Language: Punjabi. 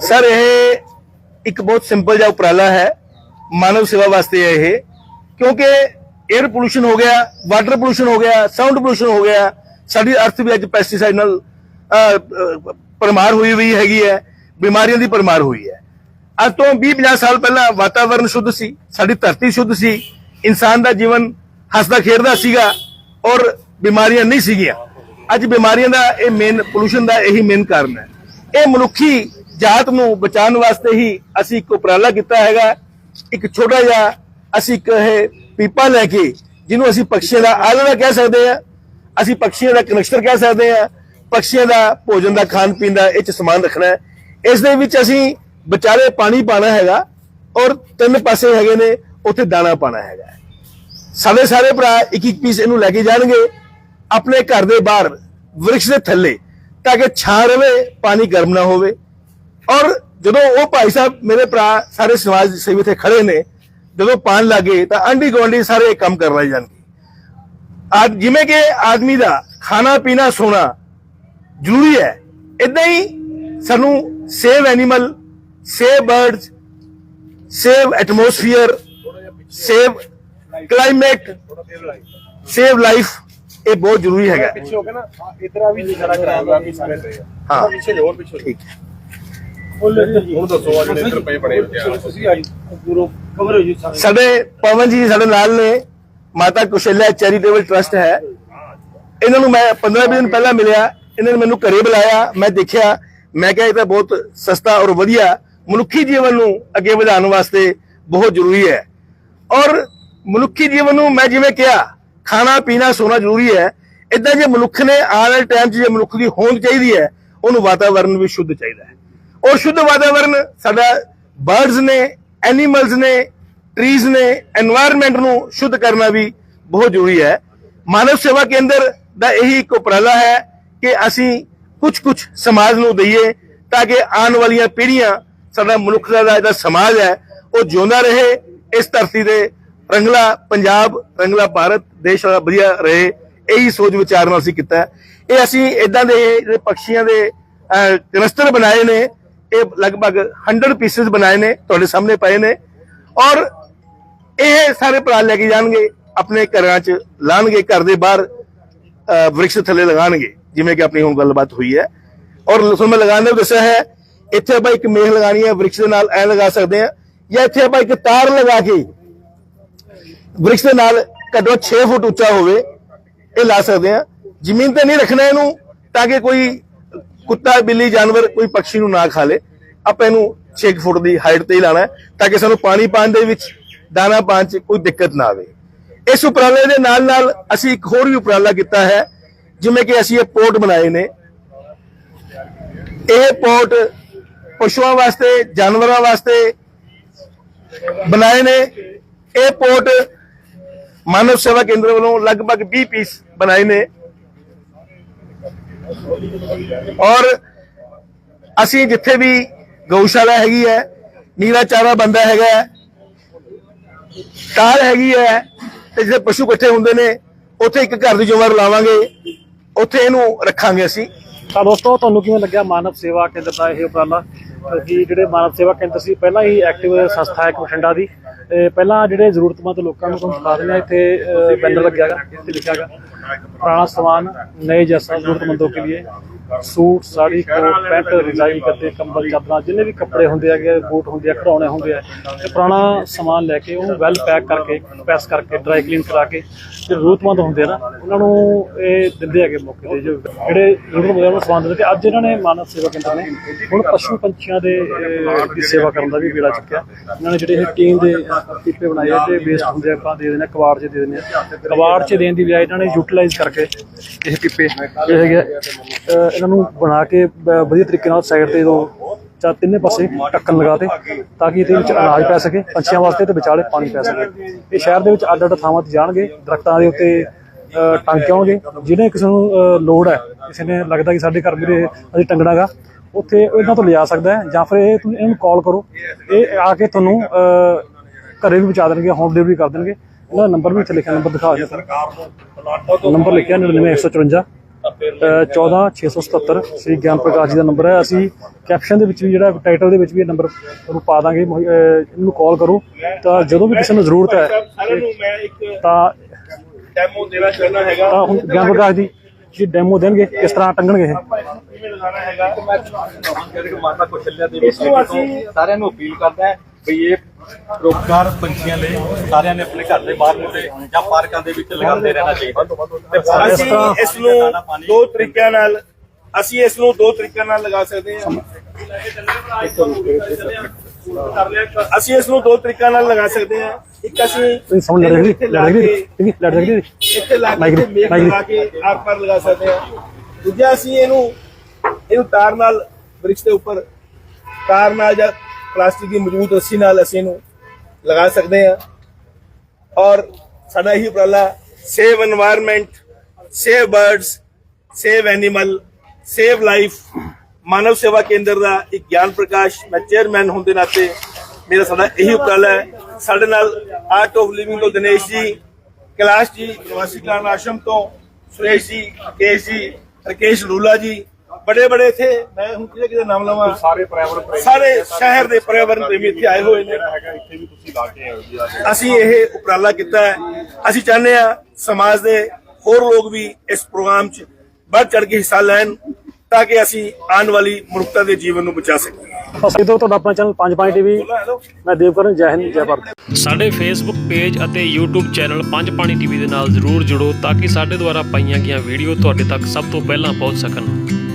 ਸਰ ਇਹ ਇੱਕ ਬਹੁਤ ਸਿੰਪਲ ਜਿਹਾ ਉਪਰਾਲਾ ਹੈ ਮਾਨਵ ਸੇਵਾ ਵਾਸਤੇ ਹੈ ਇਹ। ਕਿਉਂਕਿ 에ਅਰ ਪੋਲੂਸ਼ਨ ਹੋ ਗਿਆ ਵਾਟਰ ਪੋਲੂਸ਼ਨ ਹੋ ਗਿਆ ਸਾਊਂਡ ਪੋਲੂਸ਼ਨ ਹੋ ਗਿਆ ਸਾਡੀ ਅਰਥ ਵੀ ਅੱਜ ਪੈਸਟੀਸਾਈਡ ਨਾਲ ਅਹ, ਪਰਮਾਰ ਹੋਈ ਹੋਈ ਹੈਗੀ ਹੈ ਬਿਮਾਰੀਆਂ ਦੀ ਪਰਮਾਰ ਹੋਈ ਹੈ। ਅੱਜ ਤੋਂ 20-50 ਸਾਲ ਪਹਿਲਾਂ ਵਾਤਾਵਰਣ ਸ਼ੁੱਧ ਸੀ ਸਾਡੀ ਧਰਤੀ ਸ਼ੁੱਧ ਸੀ ਇਨਸਾਨ ਦਾ ਜੀਵਨ ਹੱਸਦਾ ਖੇਡਦਾ ਸੀਗਾ ਔਰ ਬਿਮਾਰੀਆਂ ਨਹੀਂ ਸੀਗੀਆਂ। ਅੱਜ ਬਿਮਾਰੀਆਂ ਦਾ ਇਹ ਮੇਨ ਪੋਲੂਸ਼ਨ ਦਾ ਇਹੀ ਮੇਨ ਕਾਰਨ ਹੈ। ਇਹ ਮਨੁੱਖੀ ਜਾਤ ਨੂੰ ਬਚਾਉਣ ਵਾਸਤੇ ਹੀ ਅਸੀਂ ਇੱਕ ਉਪਰਾਲਾ ਕੀਤਾ ਹੈਗਾ। ਇੱਕ ਛੋਟਾ ਜਿਹਾ ਅਸੀਂ ਇੱਕ ਇਹ ਪੀਪਾ ਲੈ ਕੇ, ਜਿਹਨੂੰ ਅਸੀਂ ਪੰਛੀਆਂ ਦਾ ਆਲਣਾ ਕਹਿ ਸਕਦੇ ਆ ਅਸੀਂ ਪੰਛੀਆਂ ਦਾ ਕਨੈਕਸ਼ਨ ਕਹਿ ਸਕਦੇ ਆ ਪੰਛੀਆਂ ਦਾ ਭੋਜਨ ਦਾ, ਖਾਣ ਪੀਣ ਦਾ ਇਹ ਚ ਸਮਾਨ ਰੱਖਣਾ ਹੈ। ਇਸ ਦੇ ਵਿੱਚ ਅਸੀਂ ਵਿਚਾਰੇ ਪਾਣੀ ਪਾਣਾ ਹੈਗਾ ਔਰ ਤਿੰਨ ਪਾਸੇ ਹੈਗੇ ਨੇ, ਉੱਥੇ ਦਾਣਾ ਪਾਣਾ ਹੈਗਾ। ਸਾਡੇ ਸਾਰੇ ਭਰਾ ਇੱਕ ਇੱਕ ਪੀਸ ਇਹਨੂੰ ਲੈ ਕੇ ਜਾਣਗੇ। ਆਪਣੇ ਘਰ ਦੇ ਬਾਹਰ, ਵ੍ਰਿਕਸ਼ ਦੇ ਥੱਲੇ ਤਾਂ ਕਿ ਛਾਂ ਰਵੇ, ਪਾਣੀ ਗਰਮ ਨਾ ਹੋਵੇ। ਔਰ ਜਦੋਂ ਉਹ ਭਾਈ ਸਾਹਿਬ ਮੇਰੇ ਭਰਾ ਸਾਰੇ ਸਮਾਜ ਸੇਵੀ ਇੱਥੇ ਖੜੇ ਨੇ, ਜਦੋਂ ਪਾਣ ਲੱਗੇ ਤਾਂ ਆਂਢੀ ਗੁਆਂਢੀ ਸਾਰੇ ਕੰਮ ਕਰ ਰਹੇ ਜਾਣਗੇ। ਅੱਜ ਜਿਵੇਂ ਕਿ ਆਦਮੀ ਦਾ ਖਾਣਾ, ਪੀਣਾ, ਸੋਣਾ ਜ਼ਰੂਰੀ ਹੈ। ਇਦਾਂ ਹੀ ਸਾਨੂੰ save animal save birds save atmosphere save climate save life ਇਹ ਬਹੁਤ ਜ਼ਰੂਰੀ ਹੈਗਾ। ਪਿੱਛੇ ਹੋ ਕੇ ਨਾ ਇਧਰ ਆ ਵੀ ਇਸ਼ਾਰਾ ਕਰਾਂਗਾ ਵੀ ਸਾਰੇ ਹਾਂ। ਪਿੱਛੇ ਹੋਰ ਪਿੱਛੇ ਠੀਕ। ਹੈ ਹੁਣ ਦੱਸੋ ਆ ਜਿਹੜੇ ਇੱਧਰ ਪਏ ਬਣੇ ਹੋਏ ਤੁਸੀਂ ਆਈ ਪੂਰੋ ਕਵਰ ਹੋ ਜੀ ਸਾਰੇ। ਸਾਡੇ ਪਵਨ ਜੀ ਸਾਡੇ ਨਾਲ ਨੇ ਮਾਤਾ ਕੁਸ਼ਲਿਆ ਚੈਰੀਟੇਬਲ ਟਰਸਟ ਹੈ। ਇਹਨਾਂ ਨੂੰ ਮੈਂ 15 ਦਿਨ ਪਹਿਲਾਂ ਮਿਲਿਆ। ਇਹਨਾਂ ਨੇ ਮੈਨੂੰ ਘਰੇ ਬੁਲਾਇਆ ਮੈਂ ਦੇਖਿਆ। ਮੈਂ ਕਿਹਾ ਇਹ ਤਾਂ ਬਹੁਤ ਸਸਤਾ ਔਰ ਵਧੀਆ ਮਨੁੱਖੀ ਜੀਵਨ ਨੂੰ ਅੱਗੇ ਵਧਾਉਣ ਵਾਸਤੇ ਬਹੁਤ ਜ਼ਰੂਰੀ ਹੈ। ਔਰ ਮਨੁੱਖੀ ਜੀਵਨ ਨੂੰ ਮੈਂ ਜਿਵੇਂ ਕਿਹਾ ਖਾਣਾ ਪੀਣਾ ਸੋਨਾ ਜ਼ਰੂਰੀ ਹੈ। ਇਦਾਂ ਜੇ ਮਨੁੱਖ ਨੇ ਆਉਣ ਵਾਲੇ ਟਾਈਮ 'ਚ ਜੇ ਮਨੁੱਖ ਦੀ ਹੋਂਦ ਚਾਹੀਦੀ ਹੈ, ਉਹਨੂੰ ਵਾਤਾਵਰਣ ਵੀ ਸ਼ੁੱਧ ਚਾਹੀਦਾ ਹੈ। ਉਹ ਸ਼ੁੱਧ ਵਾਤਾਵਰਣ ਸਾਡਾ ਬਰਡਸ ਨੇ ਐਨੀਮਲਸ ਨੇ ਟਰੀਜ਼ ਨੇ এনवायरमेंट ਨੂੰ ਸ਼ੁੱਧ ਕਰਨਾ ਵੀ ਬਹੁਤ ਜ਼ਰੂਰੀ ਹੈ। ਮਾਨਵ ਸੇਵਾ ਕੇਂਦਰ ਦਾ ਇਹੀ ਇੱਕ ਉਪਰਾਲਾ ਹੈ ਕਿ ਅਸੀਂ ਕੁਝ ਕੁਝ ਸਮਾਜ ਨੂੰ ਦਈਏ ਤਾਂ ਕਿ ਆਉਣ ਵਾਲੀਆਂ ਪੀੜ੍ਹੀਆਂ ਸਾਡਾ ਮਨੁੱਖ ਦਾ ਜਿਹੜਾ ਸਮਾਜ ਹੈ, ਉਹ ਜਿਉਂਦਾ ਰਹੇ, ਇਸ ਧਰਤੀ ਦੇ ਰੰਗਲਾ ਪੰਜਾਬ ਰੰਗਲਾ ਭਾਰਤ ਦੇਸ਼ ਦਾ ਵਧੀਆ ਰਹੇ ਇਹੀ ਸੋਚ ਵਿਚਾਰ ਨਾਲ ਅਸੀਂ ਕੀਤਾ। ਇਹ ਅਸੀਂ ਇਦਾਂ ਦੇ ਜਿਹੜੇ ਪੰਛੀਆਂ ਦੇ ਕਨਸਟਰ ਬਣਾਏ ਨੇ ਇਹ ਲਗਭਗ 100 ਪੀਸਸ ਬਣਾਏ ਨੇ ਤੁਹਾਡੇ ਸਾਹਮਣੇ ਪਏ ਨੇ। ਔਰ ਇਹ ਸਾਰੇ ਭਰਾ ਲੈ ਕੇ ਜਾਣਗੇ ਆਪਣੇ ਘਰਾਂ 'ਚ ਲਾਣਗੇ ਘਰ ਦੇ ਬਾਹਰ ਅਹ, ਥੱਲੇ ਲਗਾਣਗੇ ਜਿਵੇਂ ਕਿ ਆਪਣੀ ਹੁਣ ਗੱਲਬਾਤ ਹੋਈ ਹੈ। ਔਰ ਤੁਹਾਨੂੰ ਮੈਂ ਲਗਾਉਣ ਦਾ ਦੱਸਿਆ ਹੈ ਇੱਥੇ ਆਪਾਂ ਇੱਕ ਮੇਖ ਲਗਾਣੀ ਹੈ ਵ੍ਰਿਕਸ਼ ਦੇ ਨਾਲ ਐ ਲਗਾ ਸਕਦੇ ਆ ਜਾਂ ਇੱਥੇ ਆਪਾਂ ਇੱਕ ਤਾਰ ਲਗਾ ਕੇ ਵ੍ਰਿਕਸ਼ ਦੇ ਨਾਲ ਘੱਟੋ 6 ਫੁੱਟ ਉੱਚਾ ਹੋਵੇ, ਇਹ ਲਾ ਸਕਦੇ ਆ ਜ਼ਮੀਨ ਤੇ ਨਹੀਂ ਰੱਖਣਾ ਇਹਨੂੰ, ਤਾਂ ਕਿ ਕੋਈ ਕੁੱਤਾ, ਬਿੱਲੀ, ਜਾਨਵਰ ਕੋਈ ਪੰਛੀ ਨੂੰ ਨਾ ਖਾ ਲੇ। ਆਪਾਂ ਇਹਨੂੰ 6 ਫੁੱਟ ਦੀ ਹਾਈਟ ਤੇ ਹੀ ਲਾਣਾ ਹੈ, ਤਾਂ ਕਿ ਸਾਨੂੰ ਪਾਣੀ ਪਾਣ ਦੇ ਵਿੱਚ, ਦਾਣਾ ਪਾਣ 'ਚ ਕੋਈ ਦਿੱਕਤ ਨਾ ਆਵੇ। ਇਸ ਉਪਰਾਲੇ ਦੇ ਨਾਲ ਨਾਲ ਅਸੀਂ ਇੱਕ ਹੋਰ ਵੀ ਉਪਰਾਲਾ ਕੀਤਾ ਹੈ, ਜਿਵੇਂ ਕਿ ਅਸੀਂ ਇਹ ਪੋਰਟ ਬਣਾਏ ਨੇ। ਇਹ ਪੋਰਟ ਪਸ਼ੂਆਂ ਵਾਸਤੇ, ਜਾਨਵਰਾਂ ਵਾਸਤੇ ਬਣਾਏ ਨੇ। ਇਹ ਪੋਰਟ ਮਾਨਵ ਸੇਵਾ ਕੇਂਦਰ ਵੱਲੋਂ ਲਗਭਗ 20 ਪੀਸ ਬਣਾਏ ਨੇ। ਔਰ ਅਸੀਂ ਜਿੱਥੇ ਵੀ ਗਊਸ਼ਾਲਾ ਹੈਗੀ ਹੈ, ਨੀਰਾ ਚਾਰਾ ਬੰਦਾ ਹੈਗਾ ਕਾਰ ਹੈਗੀ ਹੈ, ਤੇ ਜਿਹੜੇ ਪਸ਼ੂ ਇਕੱਠੇ ਹੁੰਦੇ ਨੇ, ਉੱਥੇ ਇੱਕ ਘਰ ਦੀ ਜ਼ਿੰਮੇਵਾਰ ਲਾਵਾਂਗੇ, ਉੱਥੇ ਇਹਨੂੰ ਰੱਖਾਂਗੇ ਅਸੀਂ। ਤਾਂ ਦੋਸਤੋ, ਤੁਹਾਨੂੰ ਕਿਵੇਂ ਲੱਗਿਆ ਮਾਨਵ ਸੇਵਾ ਕੇਂਦਰ ਦਾ ਇਹ ਉਪਰਾਲਾ? ਕਿ ਜਿਹੜੇ ਮਾਨਵ ਸੇਵਾ ਕੇਂਦਰ ਸੀ, ਪਹਿਲਾਂ ਹੀ ਐਕਟਿਵ ਸੰਸਥਾ ਹੈ ਇੱਕ ਬਠਿੰਡਾ ਦੀ। ਤੇ ਪਹਿਲਾਂ ਜਿਹੜੇ ਜ਼ਰੂਰਤਮੰਦ ਲੋਕਾਂ ਨੂੰ ਤੁਹਾਨੂੰ ਦਿਖਾ ਰਹੇ ਹਾਂ, ਇੱਥੇ ਬੈਨਰ ਲੱਗਿਆ ਹੈਗਾ, ਇੱਥੇ ਲਿਖਿਆ ਹੈਗਾ, ਪੁਰਾਣਾ ਸਮਾਨ, ਨਏ ਜਸਾ ਜ਼ਰੂਰਤਮੰਦੋਂ ਕੇ ਲਈ ਸੂਟ ਸਾੜੀ ਕੋਟ ਪੈਂਟ ਰਜਾਈ ਗੱਦੇ ਕੰਬਲ ਚਾਦਰਾਂ ਜਿੰਨੇ ਵੀ ਕੱਪੜੇ ਹੁੰਦੇ ਹੈਗੇ ਬੂਟ ਹੁੰਦੇ ਆ ਖਿਡੌਣੇ ਹੁੰਦੇ ਆ ਤੇ ਪੁਰਾਣਾ ਸਮਾਨ ਲੈ ਕੇ ਉਹਨੂੰ ਵੈਲ ਪੈਕ ਕਰਕੇ ਪ੍ਰੈਸ ਕਰਕੇ ਡਰਾਈ ਕਲੀਨ ਕਰਾ ਕੇ ਜਿਹੜੇ ਜ਼ਰੂਰਤਮੰਦ ਹੁੰਦੇ ਨਾ ਉਹਨਾਂ ਨੂੰ ਇਹ ਦਿੰਦੇ ਹੈਗੇ ਮੌਕੇ ਤੇ ਜੋ ਜਿਹੜੇ ਜ਼ਰੂਰਤਮੰਦ ਉਹਨਾਂ ਨੂੰ ਸਮਾਨ ਦਿੰਦੇ। ਤੇ ਅੱਜ ਇਹਨਾਂ ਨੇ ਮਾਨਵ ਸੇਵਾ ਕੇਂਦਰ ਨੇ ਹੁਣ ਪਸ਼ੂ ਪੰਛੀਆਂ ਦੇ ਦੀ ਸੇਵਾ ਕਰਨ ਦਾ ਵੀ ਵੇੜਾ ਚੁੱਕਿਆ। ਇਹਨਾਂ ਨੇ ਜਿਹੜੇ ਇਹ ਟੀਨ ਦੇ ਪੀਪੇ ਬਣਾਏ ਤੇ ਵੇਸਟ ਹੁੰਦੇ ਆ ਆਪਾਂ ਦੇ ਦਿੰਦੇ ਆ ਕਬਾੜ 'ਚ ਦੇ ਦਿੰਦੇ ਆ। ਕਬਾੜ 'ਚ ਦੇਣ ਦੀ ਬਜਾਏ ਇਹਨਾਂ ਨੇ ਯੂਟਿਲਾਈਜ਼ ਕਰਕੇ ਇਹ ਪੀਪੇ ਜਿਹੜੇ ਹੈਗੇ ਇਹਨਾਂ ਨੂੰ ਬਣਾ ਕੇ ਵਧੀਆ ਤਰੀਕੇ ਨਾਲ ਸਾਈਡ ਤੇ ਦੋ ਚਾਰ ਤਿੰਨੇ ਪਾਸੇ ਢੱਕਣ ਲਗਾ ਤੇ ਤਾਂ ਕਿ ਇਹਦੇ ਵਿੱਚ ਅਨਾਜ ਪੈ ਸਕੇ ਪੰਛੀਆਂ ਵਾਸਤੇ ਤੇ ਵਿਚਾਲੇ ਪਾਣੀ ਪੈ ਸਕੇ। ਇਹ ਸ਼ਹਿਰ ਦੇ ਵਿੱਚ ਅੱਡ ਅੱਡ ਥਾਵਾਂ ਤੇ ਜਾਣਗੇ ਦਰਖਤਾਂ ਦੇ ਉੱਤੇ ਟੰਗ ਆਉਣਗੇ। ਜਿਹਨੇ ਕਿਸੇ ਨੂੰ ਲੋੜ ਹੈ ਕਿਸੇ ਨੇ ਲੱਗਦਾ ਕਿ ਸਾਡੇ ਘਰ ਮੇਰੇ ਅਸੀਂ ਟੰਗਣਾਗਾ ਉੱਥੇ ਇਹਨਾਂ ਤੋਂ ਲਿਜਾ ਸਕਦਾ ਹੈ ਜਾਂ ਫਿਰ ਇਹ ਤੁਸੀਂ ਇਹਨੂੰ ਕਾਲ ਕਰੋ। ਇਹ ਆ ਕੇ ਤੁਹਾਨੂੰ ਘਰੇ ਵੀ ਪਹੁੰਚਾ ਦੇਣਗੇ ਹੋਮ ਡਿਲੀਵਰੀ ਕਰ ਦੇਣਗੇ। ਇਹਨਾਂ ਦਾ ਨੰਬਰ ਵੀ ਇੱਥੇ ਲਿਖਿਆ ਨੰਬਰ ਦਿਖਾ ਦਿਓ। ਨੰਬਰ ਲਿਖਿਆ 99154 14677 ਸ੍ਰੀ ਗਿਆਨ ਪ੍ਰਕਾਸ਼ ਜੀ ਦਾ ਨੰਬਰ ਹੈ। ਅਸੀਂ ਕੈਪਸ਼ਨ ਦੇ ਵਿੱਚ ਵੀ ਜਿਹੜਾ ਟਾਈਟਲ ਦੇ ਵਿੱਚ ਵੀ ਇਹ ਨੰਬਰ ਤੁਹਾਨੂੰ ਪਾ ਦਾਂਗੇ। ਇਹਨੂੰ ਕਾਲ ਕਰੋ। ਤਾਂ ਜਦੋਂ ਵੀ ਕਿਸੇ ਨੂੰ ਜ਼ਰੂਰਤ ਹੈ ਨੂੰ ਤਾਂ ਡੈਮੋ ਦੇਣਾ ਚਾਹੁੰਦਾ ਹੈਗਾ। ਤਾਂ ਹੁਣ ਗਿਆਨ ਪ੍ਰਕਾਸ਼ ਦੀ ਜੀ ਡੈਮੋ ਦੇਣਗੇ ਕਿਸ ਤਰ੍ਹਾਂ ਟੰਗਣਗੇ ਇਹ? ਕਿਵੇਂ ਲਗਾਉਣਾ ਹੈਗਾ? ਮਾਤਾ ਕੁਸ਼ਲਿਆ ਦੇ ਵਿੱਚ ਇਸ ਨੂੰ ਅਸੀਂ ਸਾਰਿਆਂ ਨੂੰ ਅਪੀਲ ਕਰਦਾ ਹੈ ਵੀ ਇਹ ਰੋਜ਼ਗਾਰ ਪੰਛੀਆਂ ਲਈ ਸਾਰਿਆਂ ਨੇ ਆਪਣੇ ਘਰ ਦੇ ਬਾਹਰ ਮੁੱਦੇ ਜਾਂ ਪਾਰਕਾਂ ਦੇ ਵਿੱਚ ਲਗਾਉਂਦੇ ਰਹਿਣਾ ਚਾਹੀਦਾ। ਅਸੀਂ ਇਸ ਨੂੰ ਦੋ ਤਰੀਕਿਆਂ ਨਾਲ ਅਸੀਂ ਇਸ ਨੂੰ ਦੋ ਤਰੀਕਿਆਂ ਨਾਲ ਲਗਾ ਸਕਦੇ ਹਾਂ। ਅਸੀਂ ਇਸ ਨੂੰ ਦੋ ਤਰੀਕਿਆਂ ਨਾਲ ਲਗਾ ਸਕਦੇ ਹਾਂ। ਇੱਕ ਅਸੀਂ ਤੁਸੀਂ ਸਮਝ ਲੈ ਰਹੀ ਇੱਥੇ ਲੈ ਲਾ ਰਹੀ ਇੱਥੇ ਲਾ ਕੇ ਮਾਈਕ ਲਗਾ ਕੇ ਆਰ ਪਰ ਲਗਾ ਸਕਦੇ ਹਾਂ। ਦੂਜਾ ਅਸੀਂ ਇਹਨੂੰ ਇਹਨੂੰ ਤਾਰ ਨਾਲ ਬ੍ਰਿਕਸ ਦੇ ਉੱਪਰ ਤਾਰ ਨਾਲ ਜਾਂ ਪਲਾਸਟਿਕ ਦੀ ਮੌਜੂਦ ਰੱਸੀ ਨਾਲ ਅਸੀਂ ਨੂੰ ਲਗਾ ਸਕਦੇ ਹਾਂ। ਔਰ ਸਾਡਾ ਇਹੀ ਉਪਰਾਲਾ save environment save birds save animal save life ਮਾਨਵ ਸੇਵਾ ਕੇਂਦਰ ਦਾ ਇੱਕ ਗਿਆਨ ਪ੍ਰਕਾਸ਼, ਮੈਂ ਚੇਅਰਮੈਨ ਹੋਣ ਦੇ ਨਾਤੇ ਮੇਰਾ ਸਾਡਾ ਇਹੀ ਉਪਰਾਲਾ ਹੈ। ਸਾਡੇ ਨਾਲ ਆਰਟ ਆਫ ਲਿਵਿੰਗ ਤੋਂ ਦਿਨੇਸ਼ ਜੀ, ਕਲਾਸ਼ ਜੀ, ਨਿਵਾਸੀ ਆਸ਼ਮ ਤੋਂ ਸੁਰੇਸ਼ ਜੀ, ਕੇਸ਼ ਜੀ, ਰਕੇਸ਼ ਰੂਲਾ ਜੀ ਬੜੇ ਬੜੇ ਇੱਥੇ ਮੈਂ ਹੁਣ ਕਿਹਦੇ ਕਿਹਦੇ ਨਾਮ ਲਵਾਂ? ਸਾਰੇ ਪ੍ਰਾਈਵੇਟ ਪ੍ਰੇਮੀ ਸਾਰੇ ਸ਼ਹਿਰ ਦੇ ਪਰਿਆਵਰਨ ਪ੍ਰੇਮੀ ਇੱਥੇ ਆਏ ਹੋਏ ਨੇ। ਹੈਗਾ ਇੱਥੇ ਵੀ ਤੁਸੀਂ ਲਾ ਕੇ ਆਓ ਜੀ ਆ ਕੇ। ਅਸੀਂ ਇਹ ਉਪਰਾਲਾ ਕੀਤਾ ਹੈ। ਅਸੀਂ ਚਾਹੁੰਦੇ ਹਾਂ ਸਮਾਜ ਦੇ ਹੋਰ ਲੋਕ ਵੀ ਇਸ ਪ੍ਰੋਗਰਾਮ 'ਚ ਵੱਧ ਚੜ ਕੇ ਹਿੱਸਾ ਲੈਣ ਤਾਂ ਕਿ ਅਸੀਂ ਆਉਣ ਵਾਲੀ ਮਨੁੱਖਤਾ ਦੇ ਜੀਵਨ ਨੂੰ ਬਚਾ ਸਕੀਏ। ਤੋਂ ਤੁਹਾਡਾ ਆਪਣਾ ਚੈਨਲ ਪੰਜ ਪੰਜ ਟੀਵੀ ਬੋਲੋ ਹੈਲੋ। ਮੈਂ ਦੇਵਕਰਨ ਜੈ ਹਿੰਦ ਜੈ ਭਾਰਤ। ਸਾਡੇ ਫੇਸਬੁੱਕ ਪੇਜ ਅਤੇ YouTube channel Panj Pani TV ਦੇ ਨਾਲ ਜ਼ਰੂਰ ਜੁੜੋ ਤਾਂ ਕਿ ਸਾਡੇ ਦੁਆਰਾ ਪਾਈਆਂ ਗਈਆਂ ਵੀਡੀਓ ਤੁਹਾਡੇ ਤੱਕ ਸਭ ਤੋਂ ਪਹਿਲਾਂ ਪਹੁੰਚ ਸਕਣ।